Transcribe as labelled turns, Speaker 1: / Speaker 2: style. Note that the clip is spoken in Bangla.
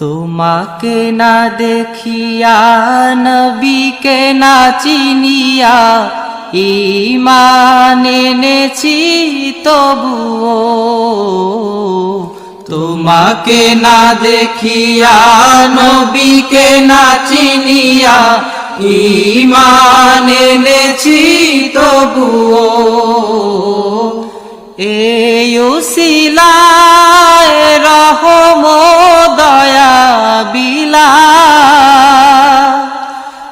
Speaker 1: তোমাকে না দেখিয়া, নবীকে না চিনিয়া ইমান এনেছি তবুও। তোমাকে না দেখিয়া, নবীকে না চিনিয়া ইমান এনেছি তবুও। এই উসিলায়